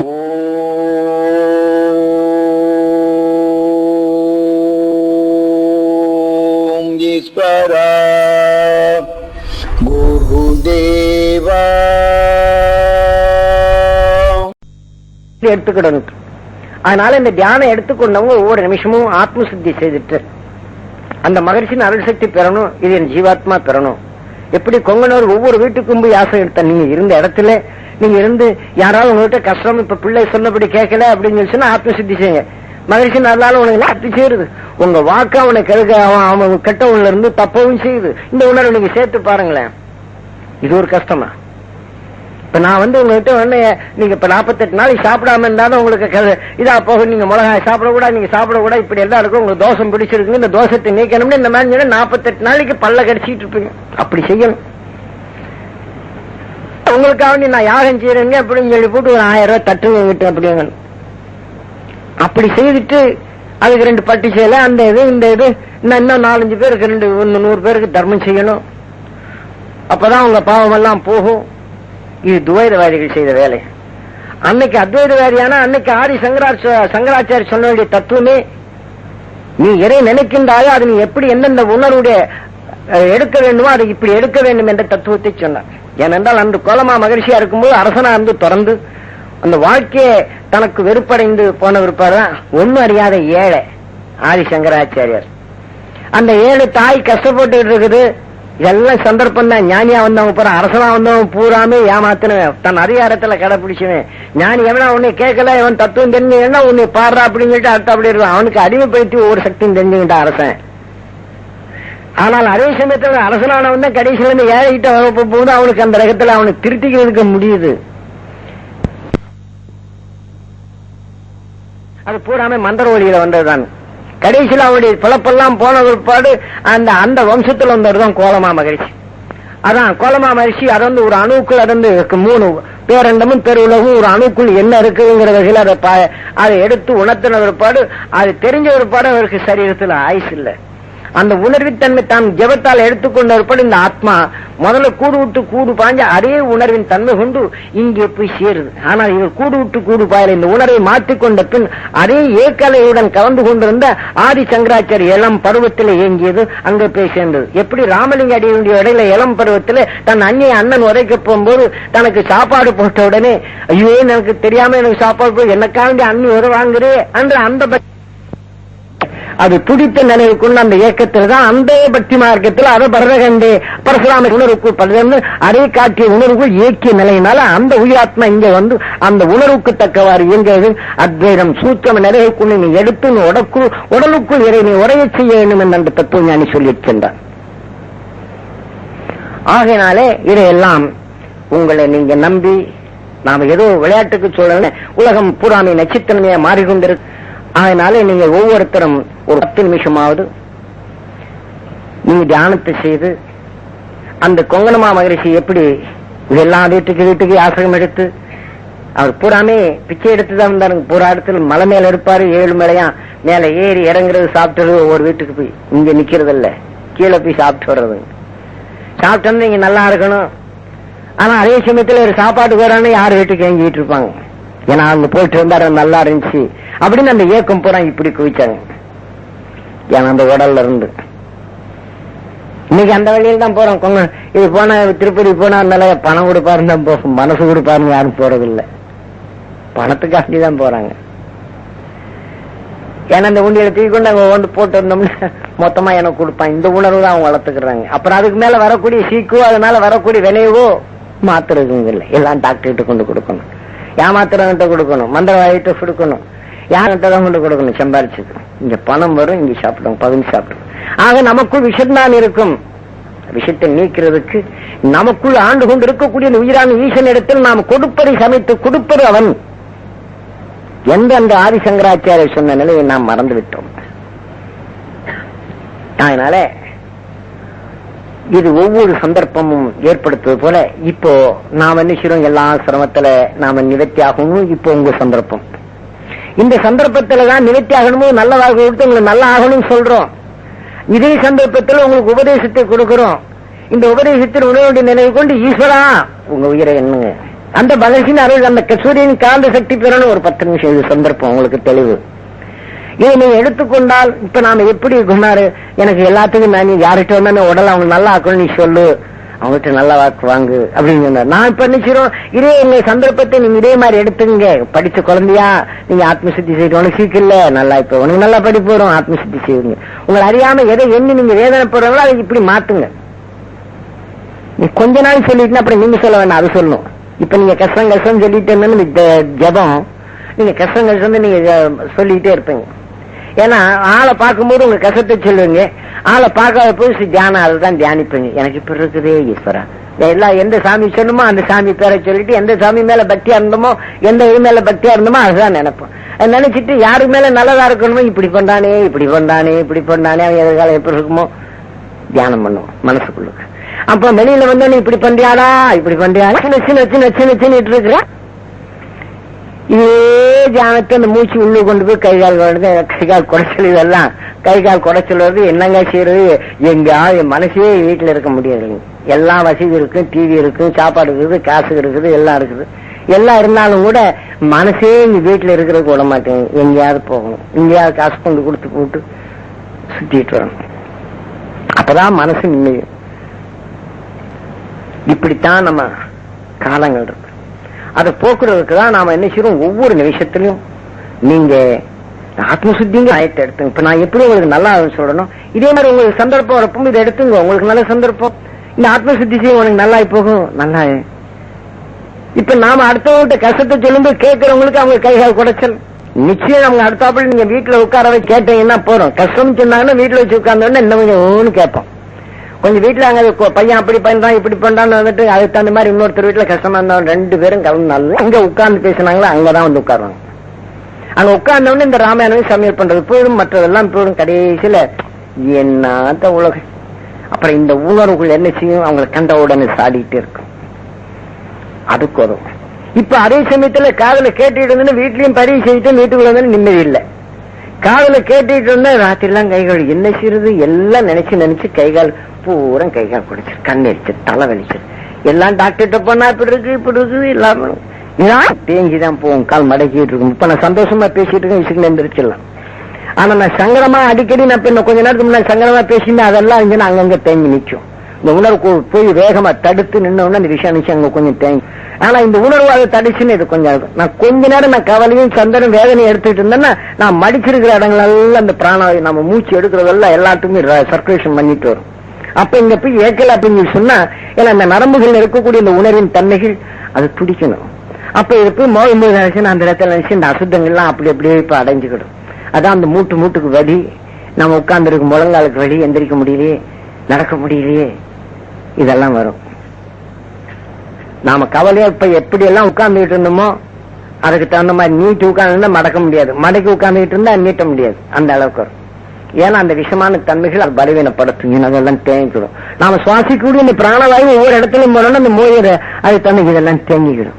ஓம் எடுத்துக்கிடணும். அதனால இந்த தியானம் எடுத்துக்கொண்டவங்க ஒவ்வொரு நிமிஷமும் ஆத்ம சித்தி செய்துட்டு அந்த மகர்ஷின் அருள் சக்தி பெறணும் இது என் ஜீவாத்மா பெறணும். எப்படி கொங்கனூர் ஒவ்வொரு வீட்டுக்கும் போய் யாசம் எடுத்த நீங்க இருந்த இடத்துல நீங்க இருந்து யாராவது உங்ககிட்ட கஷ்டம் இப்ப பிள்ளை சொன்னபடி கேட்கல அப்படின்னு சொல்லி சொன்னா ஆத்ம சித்தி செய்யுங்க. மகிழ்ச்சி நல்லாலும் உனக்கு அப்படி சேருது உங்க வாக்கு அவனை கெடுக்க அவன் அவன் கெட்டவன்ல இருந்து தப்பவும் செய்யுது. இந்த உணர்வு நீங்க சேர்த்து பாருங்களேன். இது ஒரு கஷ்டமா? இப்ப நான் வந்து உங்ககிட்ட உடனே நீங்க இப்ப நாற்பத்தெட்டு நாளைக்கு சாப்பிடாம இருந்தாலும் உங்களுக்கு க- இதா போக நீங்க மிளகாய் சாப்பிடக்கூடாது நீங்க சாப்பிடக்கூடாது இப்படி எல்லாம் இருக்கும். உங்களுக்கு தோஷம் பிடிச்சிருக்கு இந்த தோஷத்தை நீக்கணும்னு இந்த மாதிரி நாற்பத்தெட்டு நாளைக்கு பல்ல கடிச்சிட்டு இருப்பீங்க. அப்படி செய்யணும். உங்களுக்காக வேண்டி நான் யாகம் செய்யறேங்க அப்படின்னு சொல்லி போட்டு ஒரு ஆயிரம் ரூபாய் தட்டுங்க விட்டு அப்படிங்க அப்படி செய்துட்டு அதுக்கு ரெண்டு பட்டி செய்யல அந்த இது இந்த இது இன்னும் இன்னும் நாலஞ்சு பேருக்கு ரெண்டு ஒன்னு நூறு பேருக்கு தர்மம் செய்யணும். அப்பதான் உங்க பாவம் எல்லாம் போகும். இது துவைதவாதிகள் செய்த வேலை. அன்னைக்கு அத்வைதவாதியான அன்னைக்கு ஆதி சங்கராச்ச சங்கராச்சாரிய சொல்ல வேண்டிய தத்துவமே நீ எதை நினைக்கின்றாயோ அது நீ எப்படி எந்தெந்த உணர்வுடைய எடுக்க வேண்டுமோ அதை இப்படி எடுக்க வேண்டும் என்ற தத்துவத்தை சொன்னார். ஏனென்றால் அன்று கோலமா மகிழ்ச்சியா இருக்கும்போது அரசனா இருந்து தொடர்ந்து அந்த வாழ்க்கையை தனக்கு வெறுப்படைந்து போன விற்பாதான் ஒன்னும் அறியாத ஏழை ஆதிசங்கராச்சாரியார். அந்த ஏழு தாய் கஷ்டப்பட்டு இருக்குது. எல்லாம் சந்தர்ப்பம் தான் ஞானியா வந்தவன் பூரா அரசனா வந்தவன் பூராமே ஏமாத்தினவன். தன் அதிகாரத்துல கடைபிடிச்சவன் ஞானி எவனா உன்னை கேட்கல இவன் தத்துவம் தெரிஞ்சுன்னா உன்னை பாடுறா அப்படின்னு சொல்லிட்டு அடுத்த அப்படி இருக்கும் அவனுக்கு அடிமைப்படுத்தி ஒவ்வொரு சக்தியும் தெரிஞ்சுக்கிட்டான் அரசன். ஆனால் அதே சமயத்தில் அரசனானவன் தான் கடைசியில இருந்து ஏழைகிட்ட வரப்போ போது அவனுக்கு அந்த ரகத்தில் அவனுக்கு திருத்திக்கிறதுக்கு முடியுது. அது பூராமே மந்திர ஒளியில வந்ததுதான். கடைசியில் அவருடைய பிழப்பெல்லாம் போன பிற்பாடு அந்த அந்த வம்சத்தில் வந்தவர் தான் கோலமா மகிழ்ச்சி அதான் கோலமா மகிழ்ச்சி அது வந்து ஒரு அணுக்குள் அது வந்து மூணு பேரண்டமும் பெருவுலகும் ஒரு அணுக்குள் என்ன இருக்குங்கிற வகையில் அதை அதை எடுத்து உணர்த்தின பிற்பாடு அது தெரிஞ்ச பிற்பாடு அவருக்கு சரீரத்தில் ஆயுசு இல்லை அந்த உணர்வித்தன்மை தான் ஜெபத்தால் எடுத்துக்கொண்ட பிற்பாடு இந்த ஆத்மா. முதல்ல கூடு விட்டு கூடு பாய்ஞ்ச அதே உணர்வின் தன்மை கொண்டு இங்கே போய் சேருது. ஆனால் இவர் கூடு விட்டு கூடு பாயல இந்த உணர்வை மாற்றிக்கொண்ட பின் அதே ஏக்கலையுடன் கலந்து கொண்டிருந்த ஆதி சங்கராச்சாரி இளம் பருவத்தில் இயங்கியது அங்க போய் சேர்ந்தது. எப்படி ராமலிங்க அடியுடைய இடையில இளம் பருவத்தில் தன் அன்னை அண்ணன் உரைக்க போகும்போது தனக்கு சாப்பாடு போட்ட உடனே ஐயோ எனக்கு தெரியாம எனக்கு சாப்பாடு போய் எனக்காக அண்ணி உறவாங்குறே என்ற அந்த பக்தி அது துடித்த நிலைக்குள்ள அந்த இயக்கத்தில் தான் அந்த பக்தி மார்க்கத்தில் அதை பரதகண்டே பரசுராம உணர்வுக்குள் பரதன்னு அதை காட்டிய உணர்வுக்குள் இயக்கிய நிலையினால அந்த உயிராத்மா இங்க வந்து அந்த உணர்வுக்கு தக்கவாறு இயங்குவது அத்வைதம் சூத்திரம் நிலைக்குள் நீ எடுத்து நீ உடக்கு உடலுக்குள் இறை நீ உரையச் செய்ய வேண்டும் என்று அந்த தத்துவ ஞானி சொல்லியிருக்கின்றார் ஆகையினாலே இதையெல்லாம் உங்களை நீங்க நம்பி நாம ஏதோ விளையாட்டுக்கு சொல்லல உலகம் பூராமை நச்சுத்தன்மையா மாறிக்கொண்டிருக்கு. அதனால நீங்க ஒவ்வொருத்தரும் ஒரு பத்து நிமிஷமாவது நீங்க தியானத்தை செய்து அந்த கொங்கனமா மகரிஷி எப்படி எல்லா வீட்டுக்கு வீட்டுக்கு ஆசிரியம் எடுத்து அவர் பூராமே பிச்சை எடுத்து தான் வந்தாருங்க. பூரா இடத்துல மலை மேல எடுப்பாரு ஏழு மேலையா மேல ஏறி இறங்குறது சாப்பிட்டுறது ஒவ்வொரு வீட்டுக்கு போய். இங்க நிக்கிறது இல்ல கீழே போய் சாப்பிட்டு வர்றதுங்க சாப்பிட்டு நீங்க நல்லா இருக்கணும். ஆனா அதே சமயத்துல ஒரு சாப்பாட்டுக்கு வரான்னு யார் வீட்டுக்கு எங்கிட்டு இருப்பாங்க? ஏன்னா அவங்க போயிட்டு இருந்தாரு நல்லா இருந்துச்சு. அப்படின்னு அந்த ஏக்கம் பூரா இப்படி குவிச்சாங்க. ஏன்னா அந்த உடல்ல இருந்து. இன்னைக்கு அந்த வழியில தான் போறோம். கொங்க இது போன திருப்பதி போனா அதனால பணம் கொடுப்பாருன்னு தான் போகும் மனசு கொடுப்பாருன்னு யாரும் போறதில்லை. இல்ல பணத்துக்காண்டி தான் போறாங்க. ஏன்னா இந்த உண்டியில தூக்கி கொண்டு அங்க வந்து போட்டு வந்தோம்னா மொத்தமா எனக்கு கொடுப்பான் இந்த உணர்வு தான் அவங்க வளர்த்துக்கிறாங்க. அப்புறம் அதுக்கு மேல வரக்கூடிய சீக்கோ அதனால வரக்கூடிய விளைவோ மாத்துறதுங்க இல்லை. எல்லாம் டாக்டர்கிட்ட கொண்டு கொடுக்கணும். ஏமாத்துறவங்கிட்ட கொடுக்கணும் மந்திரவாதிகிட்ட கொடுக்கணும் யார்கிட்ட தான் கொண்டு கொடுக்கணும் சம்பாரிச்சது இங்க பணம் வரும் இங்க சாப்பிடுவோம் பகுதி சாப்பிடுவோம் ஆக நமக்குள் விஷம்தான் இருக்கும். விஷத்தை நீக்கிறதுக்கு நமக்குள் ஆண்டு கொண்டு இருக்கக்கூடிய உயிரான ஈசன் இடத்தில் நாம் கொடுப்பதை சமைத்து கொடுப்பது அவன். எந்த அந்த ஆதிசங்கராச்சாரியர் சொன்ன நிலையை நாம் மறந்து விட்டோம் அதனால இது ஒவ்வொரு சந்தர்ப்பமும் ஏற்படுத்துவது போல இப்போ நாம் என்ன செய்றோம்? எல்லா சிரமத்துல நாம நிவர்த்தி ஆகணும் இப்போ உங்க சந்தர்ப்பம். இந்த சந்தர்ப்பத்துல தான் நிவர்த்தி ஆகணுமோ நல்லதாக கொடுத்து உங்களுக்கு நல்லா ஆகணும்னு சொல்றோம். இதே சந்தர்ப்பத்தில் உங்களுக்கு உபதேசத்தை கொடுக்கிறோம். இந்த உபதேசத்தில் உணவுடைய நினைவு கொண்டு ஈஸ்வரா உங்க உயிரை என்னங்க அந்த பகசின் அருள் அந்த க- சூரியன் காந்த சக்தி பெறணும். ஒரு பத்து நிமிஷம் இது சந்தர்ப்பம். உங்களுக்கு தெளிவு. இதை நீங்க எடுத்துக்கொண்டால் இப்ப நாம எப்படி சொன்னாரு எனக்கு எல்லாத்துக்கும் நான் நீ யார்கிட்ட வந்தா உடல் அவங்க நல்லா ஆக்கணும் நீ சொல்லு. அவங்ககிட்ட நல்லா வாக்கு வாங்கு அப்படின்னு சொன்னார். நான் இப்ப நினைச்சிரும் இதே எங்க சந்தர்ப்பத்தை நீங்க இதே மாதிரி எடுத்துங்க படிச்ச குழந்தையா நீங்க ஆத்ம செய்யுங்க உனக்கு சீக்கிரம் நல்லா இப்ப உனக்கு நல்லா படிப்பு வரும். ஆத்ம சித்தி செய்யுங்க. உங்களை அறியாம எதை எண்ணி நீங்க வேதனைப்படுறவங்களோ அதை இப்படி மாத்துங்க. நீ கொஞ்ச நாள் சொல்லிட்டு அப்புறம் நீங்க சொல்ல வேண்டாம் அது சொல்லணும். இப்ப நீங்க கஷ்டம் கஷ்டம் சொல்லிட்டு இருந்தேன்னு ஜபம் நீங்க கஷ்டம் கஷ்டம் நீங்க சொல்லிக்கிட்டே சொல்லிட்டே இருப்பீங்க. ஏன்னா ஆளை பார்க்கும்போது உங்க கஷ்டத்தை சொல்லுவீங்க. ஆளை பார்க்காத புதுசு தியானம் அதை தான் தியானிப்பீங்க. எனக்கு இப்ப இருக்குதே ஈஸ்வரா. எல்லாம் எந்த சாமி சொல்லுமோ அந்த சாமி பேரை சொல்லிட்டு எந்த சாமி மேல பக்தியா இருந்தோமோ எந்த இது மேல பக்தியா இருந்தோமோ அதுதான் நினைப்போம். நினைச்சிட்டு யாரு மேல நல்லதா இருக்கணுமோ இப்படி பண்ணானே இப்படி பண்ணானே இப்படி பண்ணானே அவன் எதிர்காலம் எப்படி இருக்குமோ தியானம் பண்ணுவோம் மனசுக்குள்ள அப்ப வெளியில வந்தோன்னு இப்படி பண்றியாடா இப்படி பண்றியா சின்ன சின்ன சின்ன சின்ன சின்ன இருக்கிறான். இதே தியானத்தை அந்த மூச்சு உள்ளு கொண்டு போய் கை கால் வருது கை கால் குடைச்சல் இதெல்லாம். கை கால் குடைச்சல் வருது என்னங்க செய்யறது? எங்கேயாவது என் மனசே வீட்டில் இருக்க முடியாது. எல்லா வசதி இருக்கு டிவி இருக்கு சாப்பாடு இருக்குது காசு இருக்குது எல்லாம் இருக்குது. எல்லாம் இருந்தாலும் கூட மனசே இங்க வீட்டில் இருக்கிறதுக்கு விட மாட்டேங்க எங்கேயாவது போகணும். எங்கேயாவது காசு கொண்டு கொடுத்து போட்டு சுத்திட்டு வரணும். அப்பதான் மனசு நிம்மதி. இப்படித்தான் நம்ம காலங்கள் இருக்கு. அதை போக்குறதுக்கு தான் நாம என்ன செய்யறோம்? ஒவ்வொரு நிமிஷத்திலையும் நீங்க ஆத்மசுத்திங்க ஆயத்தை எடுத்துங்க. இப்ப நான் எப்படி உங்களுக்கு நல்லா சொல்லணும்? இதே மாதிரி உங்களுக்கு சந்தர்ப்பம் வரப்போ இதை எடுத்துங்க. உங்களுக்கு நல்ல சந்தர்ப்பம். இந்த ஆத்மசுத்தி செய்ய உனக்கு நல்லா போகும். நல்லா. இப்ப நாம அடுத்தவங்கள்ட்ட கஷ்டத்தை சொல்லும்போது கேட்கறவங்களுக்கு அவங்க கைகால் குடைச்சல். நிச்சயம் அவங்க அடுத்தாப்புல நீங்க வீட்டுல உட்கார கேட்டீங்கன்னா போறோம் கஷ்டம் சொன்னாங்கன்னா வீட்டுல வச்சு உட்கார்ந்தோன்னா இன்னும் கொஞ்சம் கேட்போம். கொஞ்சம் வீட்டுல அங்க பையன் அப்படி பண்றான் இப்படி பண்றான்னு வந்துட்டு அதுக்கு தகுந்த மாதிரி இன்னொருத்தர் வீட்டுல கஷ்டமா இருந்தாலும் ரெண்டு பேரும் கலந்து நல்லா அங்க உட்கார்ந்து பேசினாங்களோ அங்கதான் வந்து உட்காருவாங்க. அங்க உட்கார்ந்தவொடனே இந்த ராமாயணம் சமையல் பண்றது போயிடும் மற்றதெல்லாம் போயிடும் கடைசியில என்னத்த உலகம். அப்புறம் இந்த உணர்வுகள் என்ன செய்யும் அவங்களை கண்ட உடனே சாடிட்டே இருக்கும். அதுக்கு வரும் இப்ப அதே சமயத்துல காதல கேட்டுட்டு இருந்தேன்னு வீட்லயும் பதிவு செய்துட்டு வீட்டுக்குள்ள வந்து நிம்மதி இல்லை. காதல கேட்டுட்டு இருந்தா ராத்திரிலாம் கைகள் என்ன செய்யறது எல்லாம் நினைச்சு நினைச்சு கைகால் பூரா கைகால் குடிச்சிரு கண் எரிச்சு தலை வலிச்சு எல்லாம் டாக்டர்கிட்ட போனா இப்படி இருக்கு இப்படி இருக்குது இல்லாம இதான் தேங்கிதான் போகும் கால் மடக்கிட்டு இருக்கும். இப்ப நான் சந்தோஷமா பேசிட்டு இருக்கேன் விசுக்கு எந்திரிச்சிடலாம். ஆனா நான் சங்கடமா அடிக்கடி நான் பின்ன கொஞ்ச நேரத்துக்கு முன்னாடி சங்கடமா பேசினா அதெல்லாம் அங்கங்க தேங்கி நிற்கும். இந்த உணர்வு போய் வேகமா தடுத்து நின்ன இந்த அந்த விஷயம் கொஞ்சம் தேங்கி. ஆனா இந்த உணர்வு அதை தடுச்சுன்னு இது கொஞ்சம் நான் கொஞ்ச நேரம் நான் கவலையும் சந்தனம் வேதனையும் எடுத்துட்டு இருந்தேன்னா நான் மடிச்சிருக்கிற இடங்கள் எல்லாம் இந்த நம்ம மூச்சு எடுக்கிறதெல்லாம் எல்லாத்துக்குமே சர்க்குலேஷன் பண்ணிட்டு வரும். அப்ப இங்க போய் ஏக்கல அப்படின்னு சொன்னா ஏன்னா இந்த நரம்புகள் இருக்கக்கூடிய இந்த உணர்வின் தன்மைகள் அது துடிக்கணும். அப்ப இது போய் மோதும்போது நினைச்சு அந்த இடத்துல நினைச்சு இந்த அசுத்தங்கள்லாம் அப்படி அப்படியே இப்ப அடைஞ்சுக்கிடும். அதான் அந்த மூட்டு மூட்டுக்கு வலி. நம்ம உட்கார்ந்துருக்கு முழங்காலுக்கு வலி எந்திரிக்க முடியலையே நடக்க முடியலையே. இதெல்லாம் வரும். நாம கவலையா இப்ப எப்படி எல்லாம் உட்கார்ந்துட்டு இருந்தோமோ அதுக்கு தகுந்த மாதிரி நீட்டி உட்கார்ந்து மடக்க முடியாது. மடக்கி உட்கார்ந்துட்டு இருந்தா நீட்ட முடியாது. அந்த அளவுக்கு வரும். ஏன்னா அந்த விஷமான தன்மைகள் அது பலவீனப்படுத்தும். அதெல்லாம் தேங்கிக்கிடும். நாம சுவாசிக்கக்கூடிய இந்த பிராணவாயு ஒவ்வொரு இடத்துலயும் போனோம்னா அந்த மோயிற அது தன்மைக்கு இதெல்லாம் தேங்கிக்கிடும்.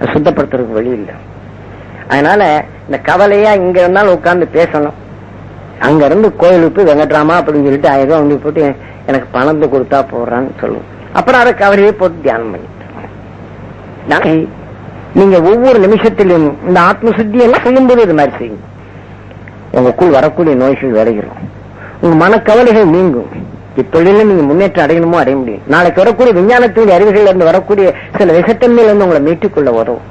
சுத்தப்படுத்துறதுக்கு வழி இல்லை. அதனால இந்த கவலையா இங்க இருந்தாலும் உட்கார்ந்து பேசணும். அங்க இருந்து கோயிலுக்கு போய் வெங்கட்ராமா அப்படின்னு சொல்லிட்டு ஆயிரம் ரூபாய் வந்து போட்டு எனக்கு பணத்தை கொடுத்தா போடுறான்னு சொல்லுவோம். அப்புறம் அதை கவலையே போட்டு தியானம் பண்ணிட்டு நான் நீங்க ஒவ்வொரு நிமிஷத்திலும் இந்த ஆத்ம சுத்தி எல்லாம் செய்யும்போது இது மாதிரி செய்யுங்க. உங்களுக்குள் வரக்கூடிய நோய்கள் விளைகிறோம் உங்க மனக்கவலைகள் நீங்கும். இத்தொழில நீங்க முன்னேற்றம் அடையணுமோ அடைய முடியும். நாளைக்கு வரக்கூடிய விஞ்ஞானத்தினுடைய அறிவுகள்ல இருந்து வரக்கூடிய சில விஷத்தன்மையில இருந்து உங்களை மீட்டுக்கொள்ள உதவும்.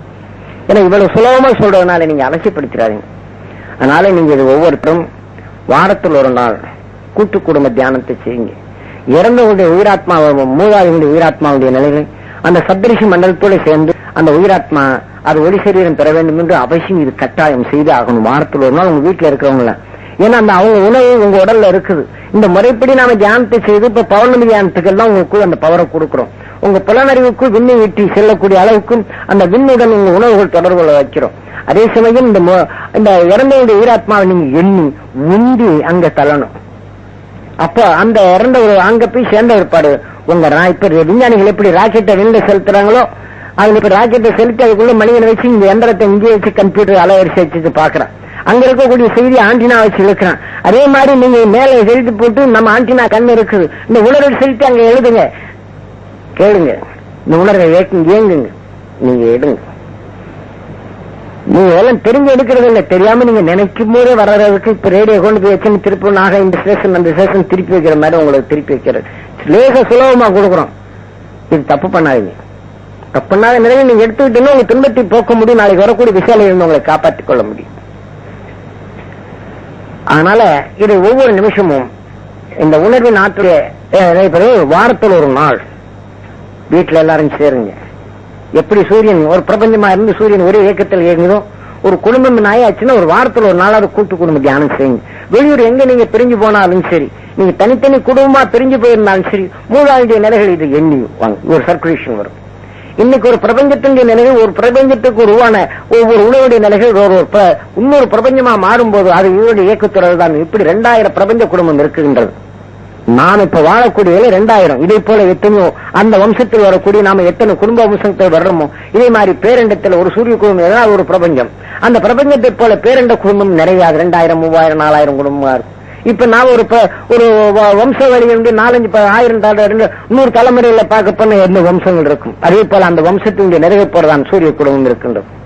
ஏன்னா இவ்வளவு சுலபமா சொல்றதுனால நீங்க அலட்சிப்படுத்திடாதீங்க அதனால நீங்க இது ஒவ்வொருத்தரும் வாரத்தில் ஒரு நாள் கூட்டு குடும்ப தியானத்தை செய்யுங்க. இறந்தவங்களுடைய உயிராத்மா மூதாதிகளுடைய உயிராத்மாவுடைய நிலைகள் அந்த சப்தரிஷி மண்டலத்தோடு சேர்ந்து அந்த உயிராத்மா அது ஒளி சரீரம் பெற வேண்டும் என்று அவசியம் இது கட்டாயம் செய்து ஆகணும். வாரத்தில் ஒரு நாள் உங்க வீட்டில் இருக்கிறவங்கள. ஏன்னா அந்த அவங்க உணவு உங்க உடல்ல இருக்குது. இந்த முறைப்படி நாம தியானத்தை செய்து இப்ப பௌர்ணமி தியானத்துக்கு எல்லாம் உங்களுக்கு அந்த பவரை கொடுக்கிறோம். உங்க புலனறிவுக்கு விண்ணை வெட்டி செல்லக்கூடிய அளவுக்கும் அந்த விண்ணுடன் உங்க உணவுகள் தொடர்பு வைக்கிறோம். அதே சமயம் இந்த இந்த இறந்தவருடைய உயிராத்மாவை நீங்க எண்ணி உந்தி அங்க தள்ளணும். அப்ப அந்த இறந்த ஒரு அங்க போய் சேர்ந்த ஏற்பாடு உங்க ரா- இப்ப விஞ்ஞானிகள் எப்படி ராக்கெட்டை வெளியில செலுத்துறாங்களோ அதுல இப்ப ராக்கெட்டை செலுத்தி அதுக்குள்ள மனிதனை வச்சு இந்த எந்திரத்தை இங்கே வச்சு கம்ப்யூட்டர் அலைவரிசை வச்சு பாக்குறேன். அங்க இருக்கக்கூடிய செய்தி ஆண்டினா வச்சு இழுக்கிறான். அதே மாதிரி நீங்க மேல செலுத்தி போட்டு நம்ம ஆண்டினா கண்ணு இருக்குது. இந்த உணர்வு செலுத்தி அங்க எழுதுங்க. கேளுங்க. இந்த உணர்வை ஏங்குங்க. நீங்க எடுங்க. நீங்க எல்லாம் தெரிஞ்சு எடுக்கிறது இல்ல தெரியாம நீங்க நினைக்கும் போதே வர்றதுக்கு இப்ப ரேடியோ கொண்டு போய் வச்சு திருப்பி நாக இந்த ஸ்டேஷன் அந்த ஸ்டேஷன் திருப்பி வைக்கிற மாதிரி உங்களுக்கு திருப்பி வைக்கிறது. லேச சுலபமா கொடுக்குறோம். இது தப்பு பண்ணாதீங்க. தப்பு பண்ணாத நிலையில் நீங்க எடுத்துக்கிட்டீங்கன்னா உங்க துன்பத்தை போக்க முடியும். நாளைக்கு வரக்கூடிய விஷயம் இருந்து உங்களை காப்பாற்றிக் கொள்ள முடியும். அதனால இது ஒவ்வொரு நிமிஷமும் இந்த உணர்வின் ஆற்றுடைய வாரத்தில் ஒரு நாள் வீட்டுல எல்லாரும் சேருங்க. எப்படி சூரியன் ஒரு பிரபஞ்சமா இருந்து சூரியன் ஒரே இயக்கத்தில் இயங்குதோ ஒரு குடும்பம் நாயாச்சுன்னா ஒரு வாரத்துல ஒரு நாளாவது கூட்டு குடும்ப தியானம் செய்யுங்க. வெளியூர் எங்க நீங்க பிரிஞ்சு போனாலும் சரி நீங்க தனித்தனி குடும்பமா பிரிஞ்சு போயிருந்தாலும் சரி மூலாளுடைய நிலைகள் இது எண்ணி வாங்க. ஒரு சர்க்குலேஷன் வரும். இன்னைக்கு ஒரு பிரபஞ்சத்தினுடைய நிலைகள் ஒரு பிரபஞ்சத்துக்கு உருவான ஒவ்வொரு உணவுடைய நிலைகள் ஒரு ஒரு இன்னொரு பிரபஞ்சமா மாறும்போது அது இவருடைய இயக்கத்துறது தான் இப்படி ரெண்டாயிரம் பிரபஞ்ச குடும்பம் இருக்குகின்றது. நாம் இப்ப வாழக்கூடியதுல ரெண்டாயிரம். இதே போல எத்தனையோ அந்த வம்சத்தில் வரக்கூடிய நாம எத்தனை குடும்ப வம்சத்தில் வர்றோமோ இதே மாதிரி பேரண்டத்தில் ஒரு சூரிய குடும்பம் ஏதாவது ஒரு பிரபஞ்சம். அந்த பிரபஞ்சத்தை போல பேரண்ட குடும்பம் நிறைய ரெண்டாயிரம் மூவாயிரம் நாலாயிரம் குடும்பமா இருக்கும். இப்ப நான் ஒரு ஒரு வ- வம்ச வழியிலிருந்து நாலஞ்சு ஆயிரம் ரெண்டு நூறு தலைமுறையில பார்க்க போன எந்த வம்சங்கள் இருக்கும்? அதே போல அந்த வம்சத்தினுடைய நிறைவு போறதான் சூரிய குடும்பம் இருக்கின்றது.